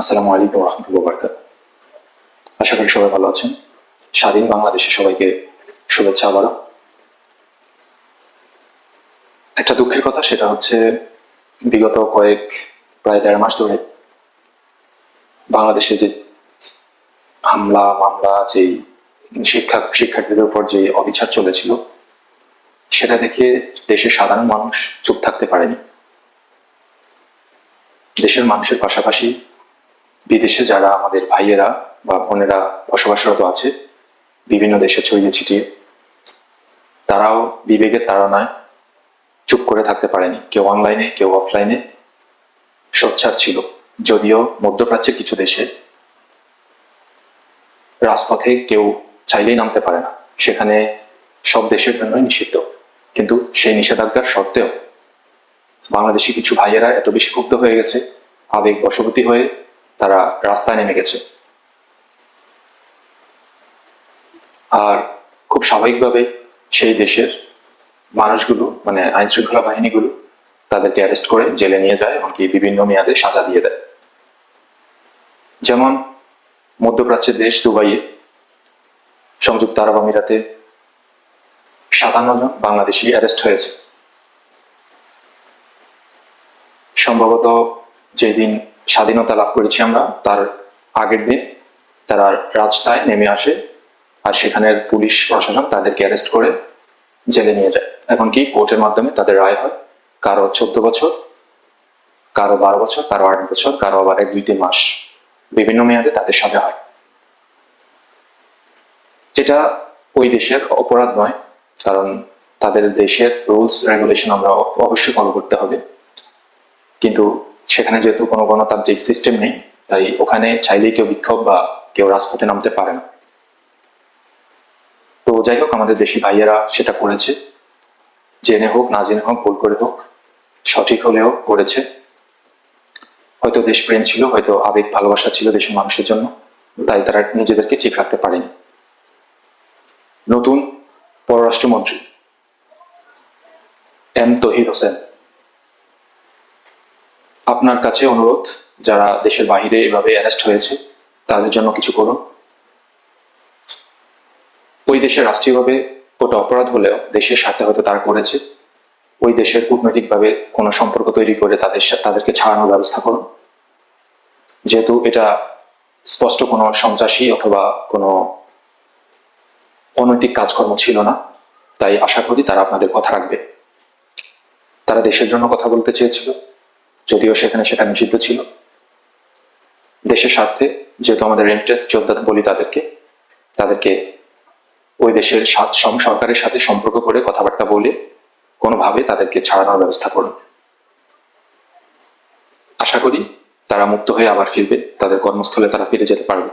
আসসালামু আলাইকুম রহমতুল্লাহ বরকাত আশা করি সবাই ভালো আছেন। স্বাধীন বাংলাদেশে সবাইকে শুভেচ্ছা আবারও। একটা দুঃখের কথা, সেটা হচ্ছে বিগত কয়েক, প্রায় দেড় মাস ধরে বাংলাদেশে যে হামলা, মামলা, যেই শিক্ষা, শিক্ষার্থীদের উপর যে অবিচার চলেছিল, সেটা দেখে দেশের সাধারণ মানুষ চুপ থাকতে পারেনি। দেশের মানুষের পাশাপাশি বিদেশে যারা আমাদের ভাইয়েরা বা বোনেরা বসবাসরত আছে, বিভিন্ন দেশে ছড়িয়ে ছিটিয়ে, তারাও বিবেকের তাড়নায় চুপ করে থাকতে পারেনি। কেউ অনলাইনে কেউ অফলাইনে সোচ্ছার ছিল। যদিও মধ্যপ্রাচ্যের কিছু দেশে রাজপথে কেউ চাইলেই নামতে পারে না। সেখানে সব দেশের জন্যই নিষিদ্ধ। কিন্তু সেই নিষেধাজ্ঞার সত্ত্বেও বাংলাদেশি কিছু ভাইয়েরা এত বেশি ক্ষুব্ধ হয়ে গেছে আবেগ বশবর্তী হয়ে তারা রাস্তায় নেমে গেছে। আর খুব স্বাভাবিকভাবে সেই দেশের মানুষগুলো মানে আইন শৃঙ্খলা বাহিনীগুলো তাদেরকে অ্যারেস্ট করে জেলে নিয়ে যায় এমনকি বিভিন্ন মেয়াদে সাজা দিয়ে দেয়। যেমন মধ্যপ্রাচ্যের দেশ দুবাইয়ে সংযুক্ত আরব আমিরাতে সাতান্ন জন বাংলাদেশি অ্যারেস্ট হয়েছে। সম্ভবত যেদিন স্বাধীনতা লাভ করেছি আমরা। তার আগের দিন তারা রাস্তায় নেমে আসে আর সেখানের পুলিশ প্রশাসন তাদেরকে অ্যারেস্ট করে জেলে নিয়ে যায়। এখন কি কোর্টের মাধ্যমে তাদের রায় হয়? কারও চোদ্দ বছর, কারও বারো বছর, কারও আট বছর, কারও আবার এক দুই তিন মাস। বিভিন্ন মেয়াদে তাদের সাজা হয়। এটা ওই দেশের অপরাধ নয়, কারণ তাদের দেশের রুলস, রেগুলেশন আমরা অবশ্যই ফলো করতে হবে। কিন্তু সেখানে যেহেতু কোনো গণতান্ত্রিক সিস্টেম নেই, তাই ওখানে চাইলেই কেউ বিক্ষোভ বা কেউ রাজপথে নামতে পারে না। তো যাই হোক, আমাদের দেশি ভাইয়েরা সেটা করেছে। জেনে হোক, না জেনে হোক, ভুল করে হোক, সঠিক হলেও করেছে। হয়তো দেশপ্রেম ছিল, হয়তো আবেগ, ভালোবাসা ছিল দেশের মানুষের জন্য, তাই তারা নিজেদেরকে ঠিক রাখতে পারেনি। নতুন পররাষ্ট্রমন্ত্রী এম তহির হোসেন। আপনার কাছে অনুরোধ, যারা দেশের বাহিরে এভাবে অ্যারেস্ট হয়েছে, তাদের জন্য কিছু করুন। ওই দেশের রাষ্ট্রীয়ভাবে ওটা অপরাধ হলেও দেশের সাথে হয়তো তারা করেছে। ওই দেশের কূটনৈতিকভাবে কোনো সম্পর্ক তৈরি করে তাদের তাদেরকে ছাড়ানোর ব্যবস্থা করুন। যেহেতু এটা স্পষ্ট কোনো সন্ত্রাসী অথবা কোনো অনৈতিক কাজকর্ম ছিল না, তাই আশা করি তারা আপনাদের কথা রাখবে। তারা দেশের জন্য কথা বলতে চেয়েছিল। যদিও সেখানে সেটা নিষিদ্ধ ছিল। দেশের স্বার্থে, যেহেতু আমাদের রেমিটেন্স যোদ্ধা বলি তাদেরকে তাদেরকে ওই দেশের সরকারের সাথে সম্পর্ক করে কথাবার্তা বলে কোনোভাবে তাদেরকে ছাড়ানোর ব্যবস্থা করুন। আশা করি তারা মুক্ত হয়ে আবার ফিরবে, তাদের কর্মস্থলে তারা ফিরে যেতে পারবে।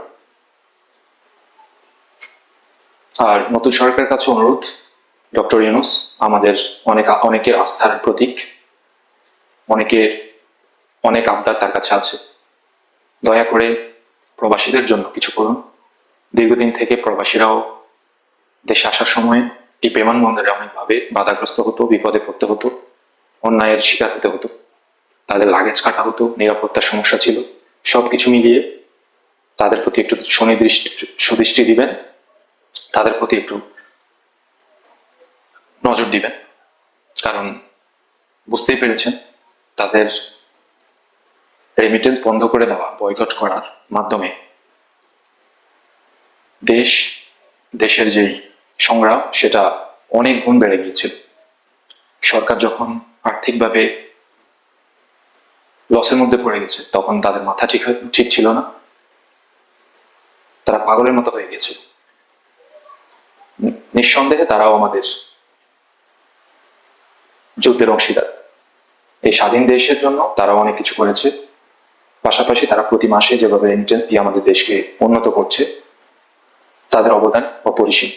আর নতুন সরকারের কাছে অনুরোধ, ডক্টর ইউনুস, আমাদের অনেক অনেকের আস্থার প্রতীক, অনেকের অনেক আবদার তার কাছে আছে। দয়া করে প্রবাসীদের জন্য কিছু করুন। দীর্ঘদিন থেকে প্রবাসীরাও দেশে আসার সময় এই বিমানবন্দরে অনেকভাবে বাধাগ্রস্ত হতো, বিপদে পড়তে হতো, অন্যায়ের শিকার হতে হতো। তাদের লাগেজ কাটা হতো, নিরাপত্তার সমস্যা ছিল। সবকিছু মিলিয়ে তাদের প্রতি একটু সুনির্দিষ্ট সুদৃষ্টি দিবেন। তাদের প্রতি একটু নজর দিবেন। কারণ বুঝতেই পেরেছেন, তাদের রেমিটেন্স বন্ধ করে দেওয়া বয়কট করার মাধ্যমে দেশ, দেশের যেই সংগ্রাম, সেটা অনেক গুণ বেড়ে গিয়েছিল। সরকার যখন আর্থিকভাবে লসের মধ্যে পড়ে গেছে, তখন তাদের মাথা ঠিক ঠিক ছিল না। তারা পাগলের মতো হয়ে গেছিল নি- নিঃসন্দেহে তারাও আমাদের যুদ্ধের অংশীদার। এই স্বাধীন দেশের জন্য তারাও অনেক কিছু করেছে। পাশাপাশি তারা প্রতি মাসে যেভাবে রেমিটেন্স দিয়ে আমাদের দেশকে উন্নত করছে তাদের অবদান অপরিসীম